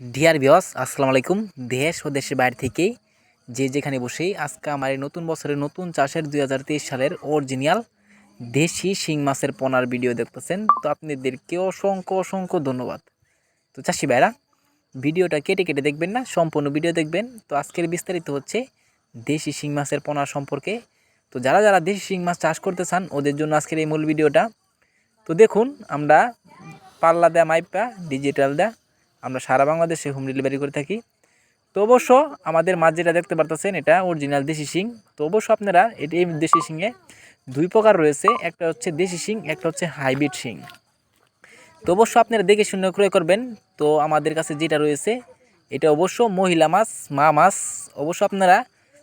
Deer বিয়স আসসালামু আলাইকুম। দেশ ও দেশের বাইরে থেকে যে যেখানে বসেই আজকে আমার এই নতুন বছরের নতুন চাষের দুই সালের অরিজিনাল দেশি শিং মাছের পোনার ভিডিও দেখতেছেন, তো আপনাদেরকে অসংখ্য অসংখ্য ধন্যবাদ। তো চাষি ভাইরা ভিডিওটা কেটে কেটে দেখবেন না, সম্পূর্ণ ভিডিও দেখবেন। তো আজকের বিস্তারিত হচ্ছে দেশি শিং মাছের পোনা সম্পর্কে। তো যারা যারা দেশি শিং মাছ চাষ করতে চান, ওদের জন্য আজকের এই মূল ভিডিওটা তো দেখুন, আমরা পাল্লা দেয়া মাইপা ডিজিটাল দেয়া আমরা সারা বাংলাদেশে হোম ডেলিভারি করে থাকি। তো অবশ্য আমাদের মাছ যেটা দেখতে পারতেছেন, এটা অরিজিনাল দেশি শিং। তো অবশ্য আপনারা এটি এই দেশি শিংয়ে দুই প্রকার রয়েছে। একটা হচ্ছে দেশি শিং, একটা হচ্ছে হাইব্রিড শিং। তো অবশ্য আপনারা দেখে শূন্য ক্রয় করবেন। তো আমাদের কাছে যেটা রয়েছে, এটা অবশ্য মহিলা মাছ, মা মাছ। অবশ্য আপনারা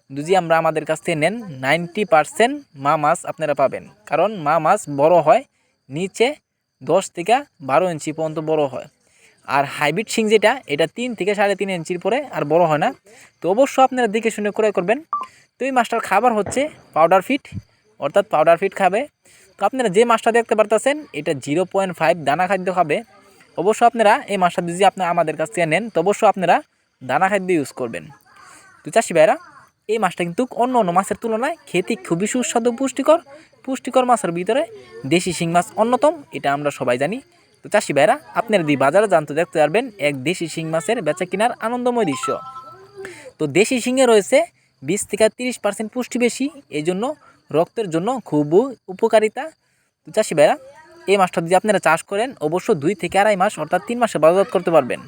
যদি আমরা আমাদের কাছ থেকে নেন নাইনটি পারসেন্ট মা মাছ আপনারা পাবেন। কারণ মা মাছ বড় হয়, নিচে দশ থেকে বারো ইঞ্চি পর্যন্ত বড় হয়। আর হাইব্রিড শিং যেটা, এটা তিন থেকে সাড়ে তিন ইঞ্চির পরে আর বড় হয় না। তো অবশ্য আপনারা দেখে শুনে ক্রয় করবেন। তো এই মাছটার খাবার হচ্ছে পাউডার ফিট অর্থাৎ পাউডার ফিট খাবে। তো আপনারা যে মাছটা দেখতে পারতেছেন, এটা জিরো পয়েন্ট ফাইভ দানা খাদ্য খাবে। অবশ্য আপনারা এই মাছটা যদি আপনারা আমাদের কাছ থেকে নেন, তো অবশ্য আপনারা দানা খাদ্য ইউজ করবেন। তো চাষি ভাইরা, এই মাছটা কিন্তু অন্য অন্য মাছের তুলনায় খেতে খুবই সুস্বাদু, পুষ্টিকর। পুষ্টিকর মাছের ভিতরে দেশি শিং মাছ অন্যতম, এটা আমরা সবাই জানি। তো চাষি ভাইরা, আপনারা যদি বাজারে জানতে দেখতে পারবেন এক দেশি শিং মাছের বেচা কেনার আনন্দময় দৃশ্য। তো দেশি শিঙে রয়েছে বিশ থেকে তিরিশ পার্সেন্ট পুষ্টি বেশি এই জন্য রক্তের জন্য খুব উপকারিতা। তো চাষি ভাইরা, এই মাছটা যদি আপনারা চাষ করেন অবশ্য দুই থেকে আড়াই মাস অর্থাৎ তিন মাসে বাজারজাত করতে পারবেন।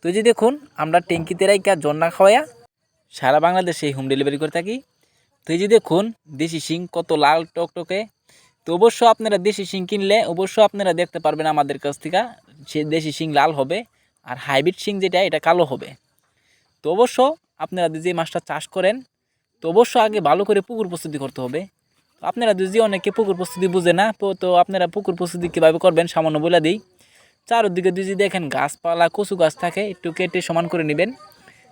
তো যদি দেখুন, আমরা ট্যাঙ্কিতে রাইকা জন্না খাওয়াইয়া সারা বাংলাদেশে হোম ডেলিভারি করে থাকি। তো এই যে দেখুন, দেশি শিং কত লাল টকটকে। তো অবশ্য আপনারা দেশি শিং কিনলে অবশ্য আপনারা দেখতে পারবেন আমাদের কাছ থেকে, সে দেশি শিং লাল হবে আর হাইব্রিড শিং যেটা, এটা কালো হবে। তো অবশ্য আপনারা যে মাছটা চাষ করেন, তো অবশ্য আগে ভালো করে পুকুর প্রস্তুতি করতে হবে। তো আপনারা যদি অনেকে পুকুর প্রস্তুতি বুঝে না তো আপনারা পুকুর প্রস্তুতি কীভাবে করবেন সামান্য বলে দিই। চারোদিকে যদি দেখেন গাছপালা, কচু গাছ থাকে, একটু কেটে সমান করে নেবেন।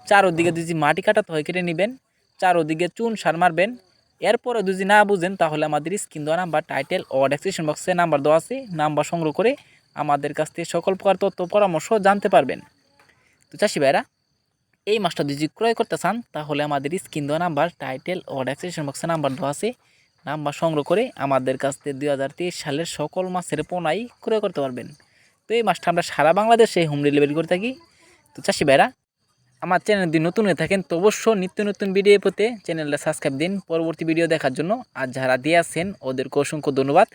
চারোদিকে যদি মাটি কাটাতে হয়, কেটে নেবেন। চারোদিকে চুন, সার মারবেন। এরপরে যদি না বুঝেন, তাহলে আমাদের স্ক্রিন দেওয়া নাম্বার টাইটেল ও ডেসক্রিপশন বক্সে নাম্বার দেওয়া আছে। নাম্বার সংগ্রহ করে আমাদের কাছ থেকে সকল প্রকার তথ্য, পরামর্শ জানতে পারবেন। তো চাষি ভাইরা, এই মাছটা যদি ক্রয় করতে চান, তাহলে আমাদের স্ক্রিন দেওয়া নাম্বার টাইটেল ও ডেসক্রিপশন বক্সে নাম্বার দেওয়া আছে। নাম্বার সংগ্রহ করে আমাদের কাছ থেকে দুই হাজার তেইশ সালের সকল মাছের পোনাই ক্রয় করতে পারবেন। তো এই মাছটা আমরা সারা বাংলাদেশে হোম ডেলিভারি করে থাকি। তো চাষি ভাইরা আমার চ্যানেল যদি নতুন হয়ে থাকেন, তো অবশ্য নিত্য নতুন ভিডিও পেতে চ্যানেলটা সাবস্ক্রাইব দিন। পরবর্তী ভিডিও দেখার জন্য আর যারা দিয়ে আছেন, ওদেরকে অসংখ্য ধন্যবাদ।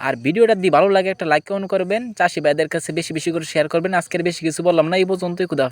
আর ভিডিওটা যদি ভালো লাগে, একটা লাইক কমেন্ট করবেন। চাষি ভাইদের কাছে বেশি বেশি করে শেয়ার করবেন। আজকের বেশি কিছু বললাম না, এই পর্যন্তই। খুদা।